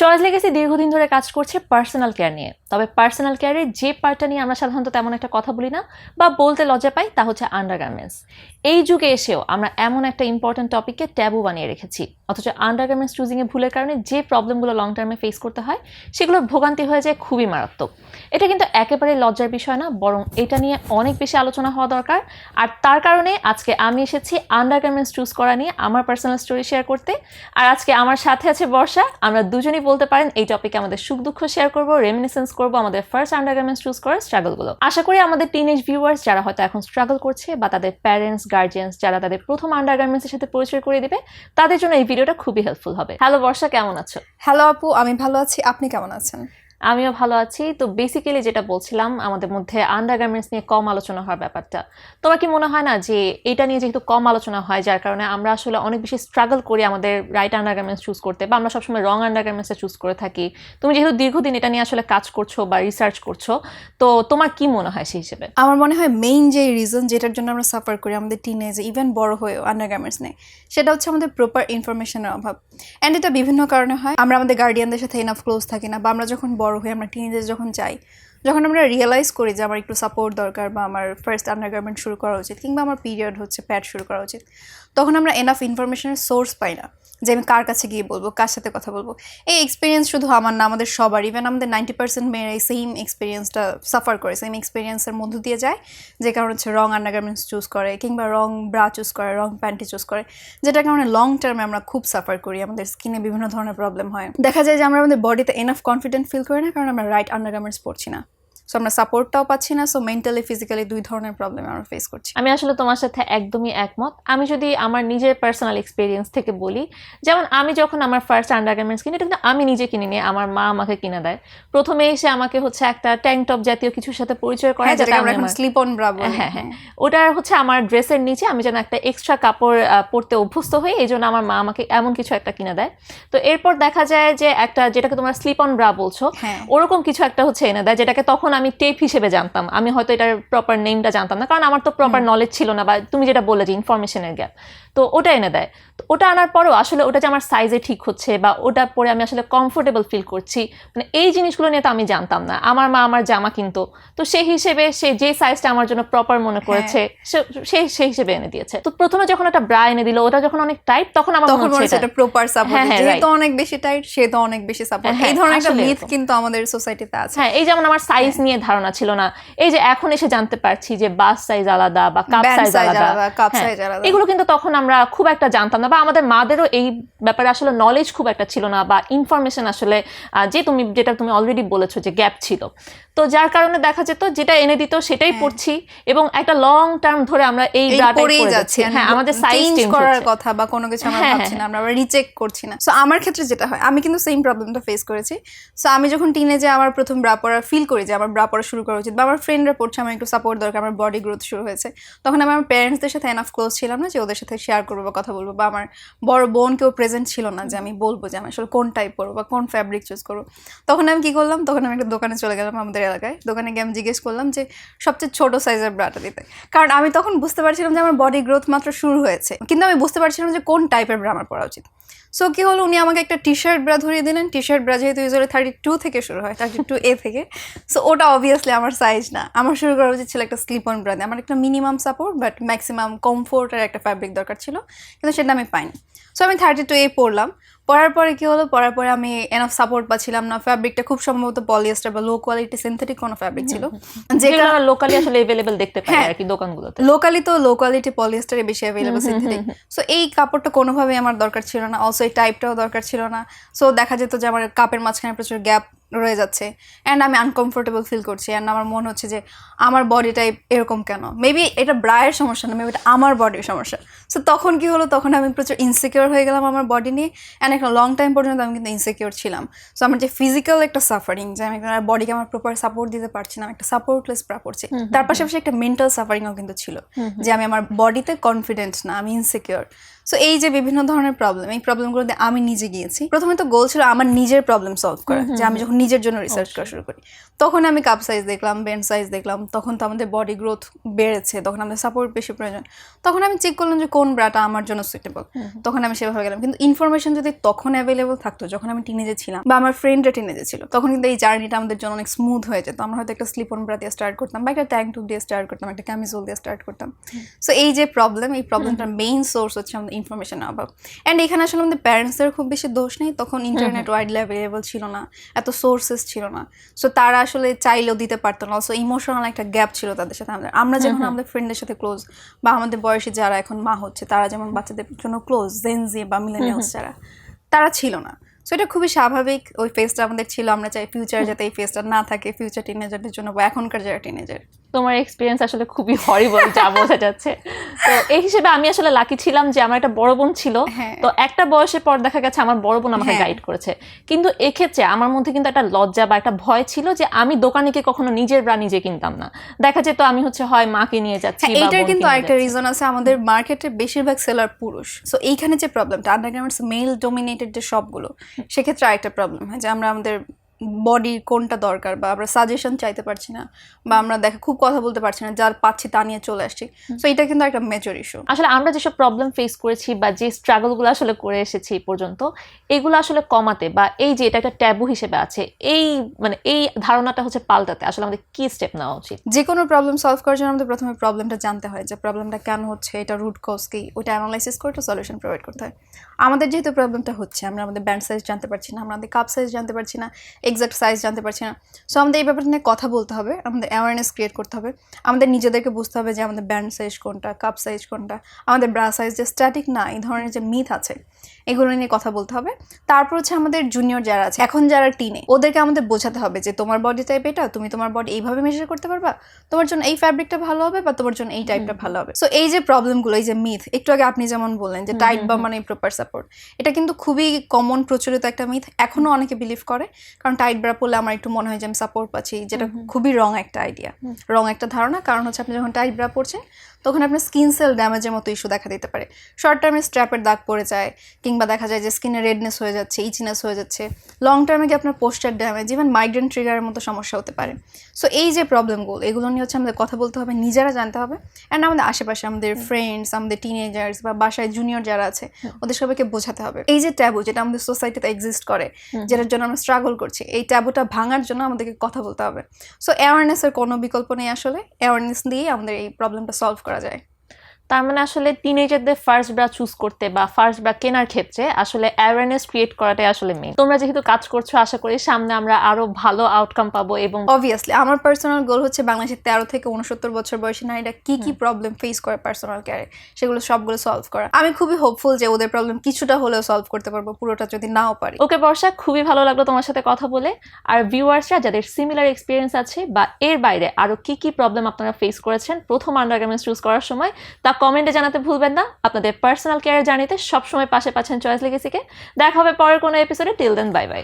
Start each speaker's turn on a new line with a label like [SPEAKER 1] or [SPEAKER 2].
[SPEAKER 1] Choice legacy দীর্ঘদিন ধরে কাজ করছে পার্সোনাল কেয়ার নিয়ে। তবে পার্সোনাল কেয়ারের যে পার্টটা নিয়ে আমরা সাধারণত তেমন একটা কথা বলি না বা বলতে লজ্জা পাই তা হচ্ছে আন্ডারগার্মেন্টস এই যুগে এসেও আমরা এমন একটা ইম্পর্ট্যান্ট টপিককে ট্যাবু বানিয়ে রেখেছি। অথচ আন্ডারগার্মেন্টস চুজিংয়ে ভুলের কারণে যে প্রবলেমগুলো লং টার্মে ফেস করতে হয় সেগুলোর ভোগান্তি হয়ে যায় খুবই মারাত্মক। এটা কিন্তু একেবারে লজ্জার বিষয় না, বরং এটা নিয়ে অনেক বেশি আলোচনা হওয়া দরকার। আর তার কারণে আজকে আমি এসেছি আন্ডারগার্মেন্টস চুজ করা নিয়ে, আমার পার্সোনাল স্টোরি শেয়ার করতে। আর আজকে আমার সাথে আছে বর্ষা, আমরা দুজনেই বলতে পারেন, এই টপিকে আমাদের সুখ দুঃখ শেয়ার করব রেমিনেসেন্স করব, আমাদের ফার্স্ট আন্ডারগার্মেন্টস চুজ করার স্ট্রাগলগুলো আশা করি আমাদের টিন এজ ভিউয়ার্স যারা হয়তো এখন স্ট্রাগল করছে বা তাদের প্যারেন্টস গার্জেন্স যারা তাদের প্রথম আন্ডারগার্মেন্টসের সাথে পরিচয় করে দিবে, তাদের জন্য এই ভিডিওটা খুবই হেল্পফুল হবে। হ্যালো বর্ষা, কেমন আছো?
[SPEAKER 2] হ্যালো আপু, আমি ভালো আছি। আপনি কেমন আছেন?
[SPEAKER 1] আমিও ভালো আছি। তো বেসিক্যালি যেটা বলছিলাম, আমাদের মধ্যে আন্ডারগার্মেন্টস নিয়ে কম আলোচনা হওয়ার ব্যাপারটা। তোমার কি মনে হয় না যে এটা নিয়ে যেহেতু কম আলোচনা হয়, যার কারণে আমরা আসলে অনেক বেশি স্ট্রাগল করি আমাদের রাইট আন্ডারগার্মেন্টস চুজ করতে বা আমরা সবসময় রং আন্ডারগার্মেন্টসে চুজ করে থাকি। তুমি যেহেতু দীর্ঘদিন এটা নিয়ে আসলে কাজ করছ বা রিসার্চ করছ, তো তোমার কি মনে হয় সেই হিসেবে?
[SPEAKER 2] আমার মনে হয় মেইন যে রিজন যেটার জন্য আমরা সাফার করি আমাদের টিনেজে ইভেন বড় হয়েও আন্ডারগার্মেন্টস নেই, সেটা হচ্ছে আমাদের প্রপার ইনফরমেশনের অভাব। অ্যান্ড এটা বিভিন্ন কারণে হয়। আমরা আমাদের গার্ডিয়ানদের সাথে এনাফ ক্লোজ থাকি না বা আমরা যখন বড় হই আমরা টিনেজার যখন যাই যখন আমরা রিয়েলাইজ করি যে আমার একটু সাপোর্ট দরকার বা আমার ফার্স্ট আন্ডারগার্মেন্ট শুরু করা উচিত কিংবা আমার পিরিয়ড হচ্ছে প্যাড শুরু করা উচিত, তখন আমরা এনাফ ইনফরমেশনের সোর্স পাই না যে আমি কার কাছে গিয়ে বলব, কার সাথে কথা বলব। এই এক্সপিরিয়েন্স শুধু আমার না, আমাদের সবার ইভেন আমাদের নাইনটি পার্সেন্ট মেয়েরা এই সেম এক্সপিরিয়েন্সটা সাফার করে সেম এক্সপিরিয়েন্সের মধ্য দিয়ে যায়, যে কারণে হচ্ছে রং আন্ডারগার্মেন্টস চুজ করে কিংবা রং ব্রা চুজ করে রং প্যান্টি চুজ করে যেটা কারণে লং টার্মে আমরা খুব সাফার করি, আমাদের স্কিনে বিভিন্ন ধরনের প্রবলেম হয়। দেখা যায় যে আমরা আমাদের বডিতে এনাফ কনফিডেন্ট ফিল করি না, কারণ আমরা রাইট আন্ডারগার্মেন্টস পড়ছি না। সো আমরা সাপোর্টটাও পাচ্ছি না সো মেন্টালি ফিজিক্যালি দুই ধরনের প্রবলেম আমরা ফেস করছি।
[SPEAKER 1] আমি আসলে তোমার সাথে একদমই একমত। আমি যদি আমার নিজের পার্সোনাল এক্সপিরিয়েন্স থেকে বলি যেমন আমি যখন আমার ফার্স্ট আন্ডারগার্মেন্টস কিনি এটা কিন্তু আমি নিজে কিনে নিয়ে আমার মা আমাকে কিনে দেয়। প্রথমে এসে আমাকে হচ্ছে একটা ট্যাঙ্ক টপ জাতীয় কিছুর সাথে পরিচয় করা
[SPEAKER 2] হ্যাঁ
[SPEAKER 1] যাতে
[SPEAKER 2] আমরা এখন স্লিপ অন ব্রা
[SPEAKER 1] হ্যাঁ হ্যাঁ। ওটার হচ্ছে আমার ড্রেসের নিচে আমি যেন একটা এক্সট্রা কাপড় পরতে অভ্যস্ত হই এই জন্য আমার মা আমাকে এমন কিছু একটা কিনে দেয়। তো এরপর দেখা যায় যে একটা যেটাকে তোমরা স্লিপ অন ব্রা বলছো
[SPEAKER 2] হ্যাঁ।
[SPEAKER 1] ওরকম কিছু একটা হচ্ছে এনে দেয় যেটাকে তখন আমি টেপ হিসেবে জানতাম। আমি হয়তো এটার প্রপার নেমটা জানতাম না কারণ আমার তো প্রপার নলেজ ছিল না বা তুমি যেটা বললে যে ইনফরমেশনের গ্যাপ তো ওটা এনে দেয়। তো ওটা আনার পরেও আসলে ওটা যে আমার সাইজে ঠিক হচ্ছে বা ওটা পরে আমি আসলে কমফোর্টেবল ফিল করছি মানে এই জিনিসগুলো নিয়ে তো আমি জানতাম না। আমার মা আমার জামা কিনতো তো সেই হিসেবে সে যে সাইজটা আমার জন্য প্রপার মনে করেছে সে- সেই হিসেবে এনে দিয়েছে। তো প্রথমে যখন একটা ব্রা এনে দিল ওটা যখন অনেক টাইট তখন আমার মনে
[SPEAKER 2] তখন মনে
[SPEAKER 1] হচ্ছে এটা-
[SPEAKER 2] প্রপার সাপোর্ট
[SPEAKER 1] হ্যাঁ, হ্যাঁ,
[SPEAKER 2] যেহেতু অনেক বেশি টাইট সে তো অনেক বেশি সাপোর্ট
[SPEAKER 1] হ্যাঁ,
[SPEAKER 2] এই ধরনের একটা মিথ কিন্তু আমাদের সোসাইটিতে আছে।
[SPEAKER 1] হ্যাঁ এই যেমন আমার সাইজ নিয়ে ধারণা ছিল না। এই যে এখন এসে জানতে পারছি যে বাস সাইজ আলাদা বা কাপ সাইজ আলাদা। হ্যাঁ,
[SPEAKER 2] আলাদা।
[SPEAKER 1] এগুলো কিন্তু তখন আমরা খুব একটা জানতাম না বা আমাদের মাদেরও এই ব্যাপারে আসলে নলেজ খুব একটা ছিল না বা ইনফরমেশন আসলে যে তুমি যেটা তুমি অলরেডি বলেছ যে গ্যাপ ছিল। তো যার কারণে দেখা যেত যেটা এনে দিত সেটাই পড়ছি এবং একটা লং টার্ম ধরে আমরা এই
[SPEAKER 2] পরেই যাচ্ছি।
[SPEAKER 1] হ্যাঁ আমাদের সাইজ
[SPEAKER 2] চেঞ্জ করার কথা বা কোনো কিছু আমরা
[SPEAKER 1] হ্যাঁ,
[SPEAKER 2] ভাবছি
[SPEAKER 1] হ্যাঁ,
[SPEAKER 2] না আমরা রিচেক করছি না। সো আমার ক্ষেত্রে যেটা হয় আমি কিন্তু সেম প্রবলেমটা ফেস করেছি। সো আমি যখন টিনেজে আমার প্রথম ব্রা পরা ফিল করি যে আমার ব্রা পরা শুরু করা উচিত বা আমার ফ্রেন্ডরা পড়ছে, আমার একটু সাপোর্ট দরকার, আমার বডি গ্রোথ শুরু হয়েছে। তখন আমি আমার প্যারেন্টসদের সাথে এনাফ ক্লোজ ছিলাম না যে ওদের সাথে শেয়ার করব বা কথা বলব বা আমার বড় বোন কেউ প্রেজেন্ট ছিল না যে আমি বলব যে আমি আসলে কোন টাইপ করব বা কোন ফ্যাব্রিক চুজ করব। তখন আমি কি করলাম, তখন আমি একটা দোকানে চলে গেলাম আমাদের এলাকায়। দোকানে গিয়ে আমি জিজ্ঞেস করলাম যে সবচেয়ে ছোট সাইজের ব্রাটা দিতে। কারণ আমি তখন বুঝতে পারছিলাম যে আমার বডি গ্রোথ মাত্র শুরু হয়েছে। কিন্তু আমি বুঝতে পারছিলাম যে কোন টাইপের ব্রা আমার পরা উচিত। সো কি হলো? উনি আমাকে একটা টি শার্ট ব্রা ধরিয়ে দিলেন। টি শার্ট ব্রা যেহেতু ইউজুয়ালি থার্টি টু থেকে শুরু হয় থার্টি টু এ থেকে। সো ওটা অবভিয়াসলি আমার সাইজ না। আমার শুরু করা উচিত ছিল একটা স্লিপ অন ব্রা দিয়ে আমার একটা minimum support but maximum comfort আর একটা ফ্যাব্রিক দরকার ছিল কিন্তু সেটা আমি পাইনি। সো আমি থার্টি টু এ পড়লাম পড়ার পরে কি হলো? পড়ার পরে আমি এনাফ সাপোর্ট পাচ্ছিলাম না। ফ্যাব্রিকটা খুব সম্ভবত পলিয়েস্টার বা লো কোয়ালিটি সিনথেটিক কোনো ফ্যাব্রিক ছিল।
[SPEAKER 1] যেগুলো আমরা লোকালি আসলে এভেলেবেল দেখতে পাই
[SPEAKER 2] হ্যাঁ।
[SPEAKER 1] আর কি দোকানগুলোতে।
[SPEAKER 2] লোকালি তো লো কোয়ালিটি পলিয়েস্টারে বেশি অ্যাভেলেবল সিনথেটিক সো এই কাপড়টা কোনোভাবেই আমার দরকার ছিল না। অলসো এই টাইপটাও দরকার ছিল না। সো দেখা যেত যে আমার কাপের মাঝখানে প্রচুর গ্যাপ রয়ে যাচ্ছে। অ্যান্ড আমি আনকমফোর্টেবল ফিল করছি। অ্যান্ড আমার মনে হচ্ছে যে আমার বডি টাইপ এরকম কেন? মেবি এটা ব্রায়ের সমস্যা না মেবি এটা আমার বডির সমস্যা। সো তখন কি হলো? তখন আমি প্রচুর ইনসিকিওর হয়ে গেলাম আমার বডি নিয়ে। অ্যান্ড একটা লং টাইম পর্যন্ত আমি কিন্তু ইনসিকিওর ছিলাম। সো আমার যে ফিজিক্যাল একটা সাফারিং যে আমি আমার বডিকে আমার প্রপার সাপোর্ট দিতে পারছি না একটা সাপোর্টলেস প্রা করছি তার পাশাপাশি একটা মেন্টাল সাফারিংও কিন্তু ছিল। যে আমি আমার বডিতে কনফিডেন্ট না আমি ইনসিকিওর সো এই যে বিভিন্ন ধরনের প্রবলেম এই প্রবলেমগুলোতে আমি নিজে গিয়েছি। প্রথমে তো গোল ছিল আমার নিজের প্রবলেম সলভ করা যে আমি যখন নিজের জন্য রিসার্চ করা শুরু করি। তখন আমি কাপ সাইজ দেখলাম বেন্ড সাইজ দেখলাম তখন তো আমাদের বডি গ্রোথ বেড়েছে তখন আমাদের সাপোর্ট বেশি প্রয়োজন। তখন আমি চেক করলাম যে কোন ব্রাটা আমার জন্য সুইটেবল তখন আমি সেভাবে গেলাম। কিন্তু ইনফরমেশন যদি তখন অ্যাভেলেবল থাকতো যখন আমি টিনেজে ছিলাম বা আমার ফ্রেন্ডরা টিনেজে ছিল তখন কিন্তু এই জার্নিটা আমাদের জন্য অনেক স্মুথ হয়ে যেত। আমরা হয়তো একটা স্লিপ অন ব্রা দিয়ে স্টার্ট করতাম বা একটা ট্যাঙ্ক টুপ দিয়ে স্টার্ট করতাম একটা ক্যামিজোল দিয়ে স্টার্ট করতাম। সো এই যে প্রবলেম এই প্রবলেমটার মেইন সোর্স হচ্ছে আমাদের ইনফরমেশন অভাব অ্যান্ড এখানে আসলে আমাদের প্যারেন্টসদের খুব বেশি দোষ নেই তখন ইন্টারনেট ওয়াইডলি অ্যাভেলেবল ছিল না এত সোর্সেস ছিল না সো তারা আসলে চাইলেও দিতে পারতো না সো ইমোশনাল একটা গ্যাপ ছিল তাদের সাথে আমাদের আমরা যেমন আমাদের ফ্রেন্ডের সাথে ক্লোজ বা আমাদের বয়সে যারা এখন মা হচ্ছে তারা যেমন বাচ্চাদের জন্য ক্লোজ জেনজি বা মিলেনিয়ালস যারা তারা ছিল না সো এটা খুবই স্বাভাবিক ওই ফেসটা আমাদের ছিল আমরা চাই ফিউচার যাতে এই ফেসটা না থাকে ফিউচার টিনেজারদের জন্য বা এখনকার যারা টিনেজার
[SPEAKER 1] তোমার এক্সপিরিয়েন্স আসলে খুবই হরিবল যা বোঝা যাচ্ছে। তো এই হিসেবে আমি আসলে লাকি ছিলাম যে আমার একটা বড় বোন ছিল।
[SPEAKER 2] হ্যাঁ।
[SPEAKER 1] তো একটা বয়সের পর দেখা গেছে আমার বড় বোন আমাকে
[SPEAKER 2] হ্যাঁ।
[SPEAKER 1] গাইড করেছে। কিন্তু এক্ষেত্রে আমার মধ্যে কিন্তু একটা লজ্জা বা একটা ভয় ছিল যে আমি দোকানে গিয়ে কখনো নিজের ব্রা নিজে কিনতাম না। দেখা যেত আমি হচ্ছে হয় মাকে নিয়ে যাচ্ছি
[SPEAKER 2] হ্যাঁ এইটার কিন্তু আরেকটা রিজন আছে আমাদের মার্কেটে বেশিরভাগ সেলার পুরুষ। সো এইখানে যে প্রবলেমটা আন্ডারগ্রাউন্ডস মেল ডোমিনেটেড যে শপগুলো সেক্ষেত্রে আরেকটা প্রবলেম হয় যে আমরা আমাদের বডির কোনটা দরকার বা আমরা সাজেশন চাইতে পারছি না বা আমরা দেখা খুব কথা বলতে পারছি না যার পাচ্ছি তা নিয়ে চলে আসছি। তো এটা কিন্তু একটা মেজর ইস্যু
[SPEAKER 1] আসলে আমরা যেসব প্রবলেম ফেস করেছি বা যে স্ট্রাগলগুলো আসলে করে এসেছি এই পর্যন্ত এগুলো আসলে কমাতে বা এই যে এটা একটা ট্যাবু হিসেবে আছে এই মানে এই ধারণাটা হচ্ছে পাল্টাতে আসলে আমাদের কি স্টেপ নেওয়া উচিত?
[SPEAKER 2] যে কোনো প্রবলেম সলভ করার জন্য আমাদের প্রথমে প্রবলেমটা জানতে হয় যে প্রবলেমটা কেন হচ্ছে এটা রুট কজ কি ওইটা অ্যানালাইসিস করে একটা সলিউশন প্রোভাইড করতে হয়। আমাদের যেহেতু প্রবলেমটা হচ্ছে আমরা আমাদের ব্যান্ড সাইজ জানতে পারছি না আমরা আমাদের কাপ সাইজ জানতে পারছি না এক্সাক্ট সাইজ জানতে পারছি না। সো আমাদের এই ব্যাপারটা নিয়ে কথা বলতে হবে, আমাদের অ্যাওয়ারনেস ক্রিয়েট করতে হবে। আমাদের নিজেদেরকে বুঝতে হবে যে আমাদের ব্যান্ড সাইজ কোনটা কাপ সাইজ কোনটা, আমাদের ব্রা সাইজ যে স্ট্যাটিক না, এই ধরনের যে মিথ আছে এগুলো নিয়ে কথা বলতে হবে। তারপর হচ্ছে আমাদের জুনিয়র যারা আছে এখন যারা টিনে ওদেরকে আমাদের বোঝাতে হবে যে তোমার বডি টাইপ এটা তুমি তোমার বডি এইভাবে মেজার করতে পারবা? তোমার জন্য এই ফ্যাব্রিকটা ভালো হবে বা তোমার জন্য এই টাইপটা ভালো হবে? সো এই যে প্রবলেমগুলো এই যে মিথ একটু আগে আপনি যেমন বললেন যে টাইট বা মানে প্রপার সাপোর্ট এটা কিন্তু খুবই কমন প্রচলিত একটা মিথ এখনও অনেকে বিলিভ করে। কারণ টাইট ব্রা পরলে আমার একটু মনে হয় যে আমি সাপোর্ট পাচ্ছি যেটা খুবই রং একটা আইডিয়া রং একটা ধারণা কারণ হচ্ছে আপনি যখন টাইট ব্রা পরছেন তখন আপনার স্কিন সেল ড্যামেজের মতো ইস্যু দেখা দিতে পারে। শর্ট টার্মে স্ট্র্যাপের দাগ পড়ে যায় কিংবা দেখা যায় যে স্কিনে রেডনেস হয়ে যাচ্ছে ইচিনেস হয়ে যাচ্ছে লং টার্মে গিয়ে আপনার পোস্টার ড্যামেজ ইভেন মাইগ্রেন ট্রিগারের মতো সমস্যা হতে পারে। সো এই যে প্রবলেমগুলো এগুলো নিয়ে হচ্ছে আমাদের কথা বলতে হবে নিজেরা জানতে হবে। অ্যান্ড আমাদের আশেপাশে আমাদের ফ্রেন্ডস আমাদের টিনেজার্স বা বাসায় জুনিয়র যারা আছে ওদের সবাইকে বোঝাতে হবে। এই যে ট্যাবু যেটা আমাদের সোসাইটিতে এক্সিস্ট করে যেটার জন্য আমরা স্ট্রাগল করছি এই ট্যাবুটা ভাঙার জন্য আমাদেরকে কথা বলতে হবে। সো অ্যাওয়ারনেসের কোনো বিকল্প নেই আসলে অ্যাওয়ারনেস দিয়েই আমাদের এই প্রবলেমটা সলভ করা যায়।
[SPEAKER 1] তার মানে আসলে টিনেজারদের ফার্স্ট ব্রা চুজ করতে বা ফার্স্ট ব্রা কেনার ক্ষেত্রে আসলে অ্যাওয়ারনেস ক্রিয়েট করাটাই আসলে মেইন তোমরা যেহেতু কাজ করছ আশা করি সামনে আমরা আরও ভালো আউটকাম পাবো এবং
[SPEAKER 2] অবভিয়াসলি আমার পার্সোনাল গোল হচ্ছে বাংলাদেশের তেরো থেকে উনসত্তর বছর বয়সী নারীরা কি কি প্রবলেম ফেস করে পার্সোনাল কেয়ারে সেগুলো সবগুলো সলভ করা। আমি খুবই হোপফুল যে ওদের প্রবলেম কিছুটা হলেও সলভ করতে পারব পুরোটা যদি নাও পারি।
[SPEAKER 1] ওকে বর্ষা খুবই ভালো লাগল তোমার সাথে কথা বলে। আর ভিউয়ার্সরা যাদের সিমিলার এক্সপিরিয়েন্স আছে বা এর বাইরে আরও কি কি প্রবলেম আপনারা ফেস করেছেন প্রথম আন্ডারগার্মেন্টস চুজ করার সময় তা কমেন্টে জানাতে ভুলবেন না। আপনাদের পার্সোনাল কেয়ার জানিতে সবসময় পাশে পাচ্ছেন চয়েস লেগেসিকে দেখা হবে পরের কোনো এপিসোডে টিল দেন বাই বাই